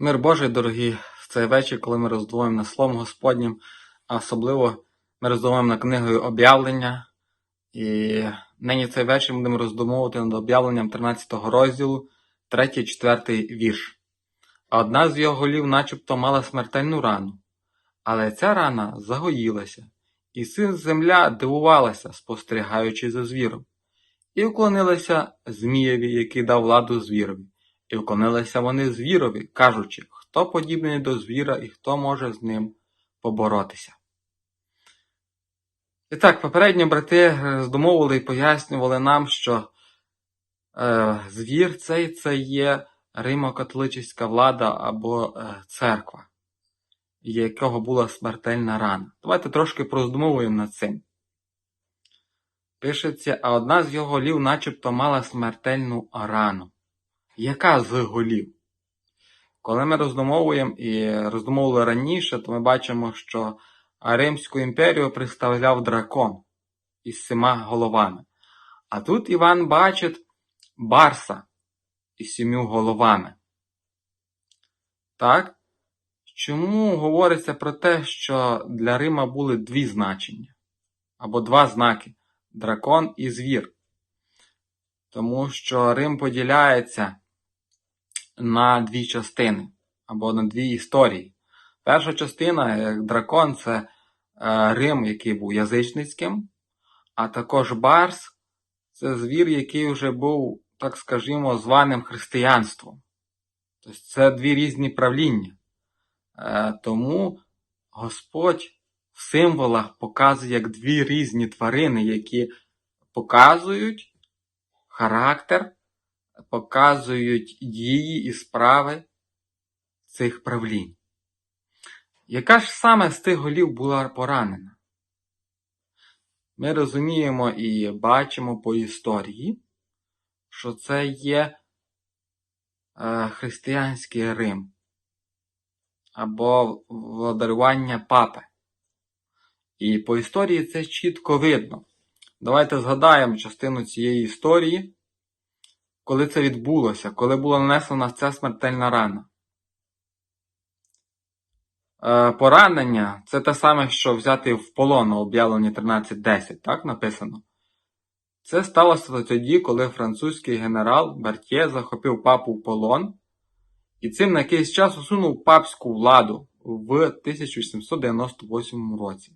Мир Божий, дорогі, в цей вечір, коли ми роздумуємо над Словом Господнім, а особливо ми роздумуємо над книгою об'явлення. І нині цей вечір будемо роздумовувати над об'явленням 13 розділу, 3-4 вірш. А одна з його голів начебто мала смертельну рану, але ця рана загоїлася, і син земля дивувалася, спостерігаючи за звіром, і вклонилася Змієві, який дав владу звірові. І вклонилися вони звірові, кажучи, хто подібний до звіра і хто може з ним поборотися. І так, попередньо брати здомовили і пояснювали нам, що е, звір цей це є римо-католицька влада або е, церква, якого була смертельна рана. Давайте трошки проздумовуємо над цим. Пишеться, а одна з його голів начебто мала смертельну рану. Яка з голів? Коли ми роздумовуємо і роздумовували раніше, то ми бачимо, що Римську імперію представляв дракон із сіма головами. А тут Іван бачить барса із сім'ю головами. Так? Чому говориться про те, що для Рима були дві значення? Або два знаки дракон і звір? Тому що Рим поділяється на дві частини або на дві історії. Перша частина, як дракон, це е, Рим, який був язичницьким, а також Барс це звір, який вже був, так скажімо, званим християнством. Тобто це дві різні правління. Е, Тому Господь в символах показує як дві різні тварини, які показують характер показують дії і справи цих правлінь. Яка ж саме з тих голів була поранена? Ми розуміємо і бачимо по історії, що це є е, християнський Рим або владарювання папи. І по історії це чітко видно. Давайте згадаємо частину цієї історії коли це відбулося, коли була нанесена ця смертельна рана. Е, Поранення це те саме, що взяти в полон у об'явленні 13.10, так написано. Це сталося тоді, коли французький генерал Бертє захопив папу в полон і цим на якийсь час усунув папську владу в 1798 році.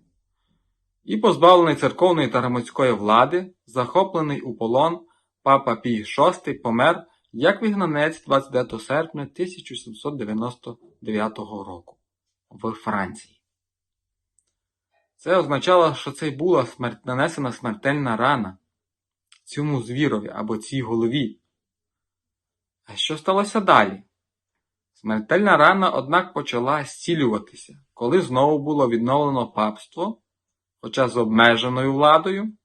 І позбавлений церковної та громадської влади, захоплений у полон. Папа Пій VI помер як вигнанець 29 серпня 1799 року в Франції. Це означало, що це й була смерть, нанесена смертельна рана цьому звірові або цій голові. А що сталося далі? Смертельна рана, однак, почала зцілюватися, коли знову було відновлено папство, хоча з обмеженою владою.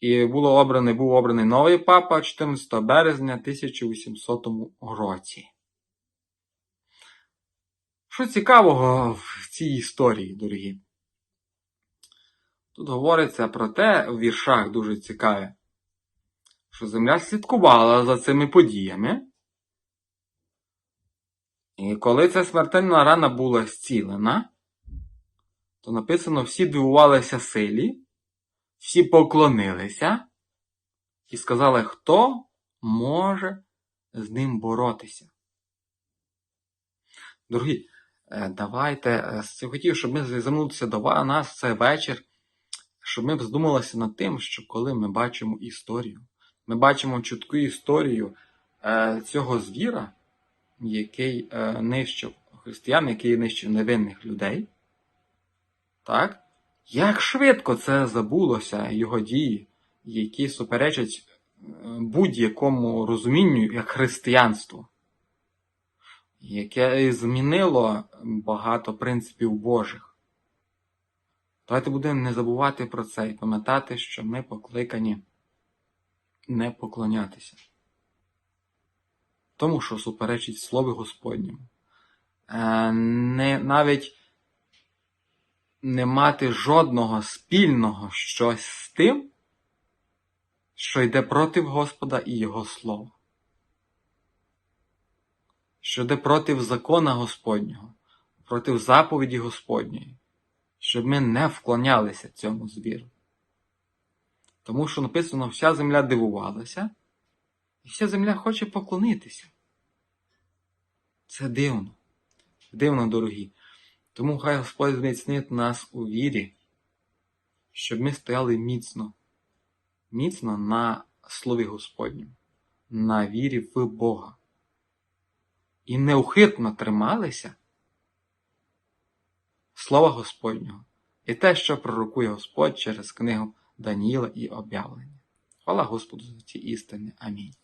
І було обраний, був обраний новий папа 14 березня 1800 році. Що цікавого в цій історії, дорогі? Тут говориться про те, в віршах дуже цікаве, що Земля слідкувала за цими подіями. І коли ця смертельна рана була зцілена, то написано, всі дивувалися силі всі поклонилися і сказали, хто може з ним боротися. Дорогі, е, давайте е, хотів, щоб ми звернутися до нас цей вечір, щоб ми здумалися над тим, що коли ми бачимо історію, ми бачимо чутку історію е, цього звіра, який нищив християн, який нищив невинних людей. Так? Як швидко це забулося його дії, які суперечать е, будь-якому розумінню як християнство, яке змінило багато принципів Божих. Давайте будемо не забувати про це і пам'ятати, що ми покликані не поклонятися. Тому, що суперечить Слові Господньому. Е, не, навіть не мати жодного спільного щось з тим, що йде проти Господа і Його Слова. що йде проти закона Господнього, проти заповіді Господньої, щоб ми не вклонялися цьому звіру. Тому що написано, вся земля дивувалася, і вся земля хоче поклонитися. Це дивно. Дивно, дорогі. Тому хай Господь зміцнить нас у вірі, щоб ми стояли міцно, міцно на Слові Господньому, на вірі в Бога. І неухитно трималися Слова Господнього і те, що пророкує Господь через книгу Даніїла і об'явлення. Хвала Господу за ці істини. Амінь.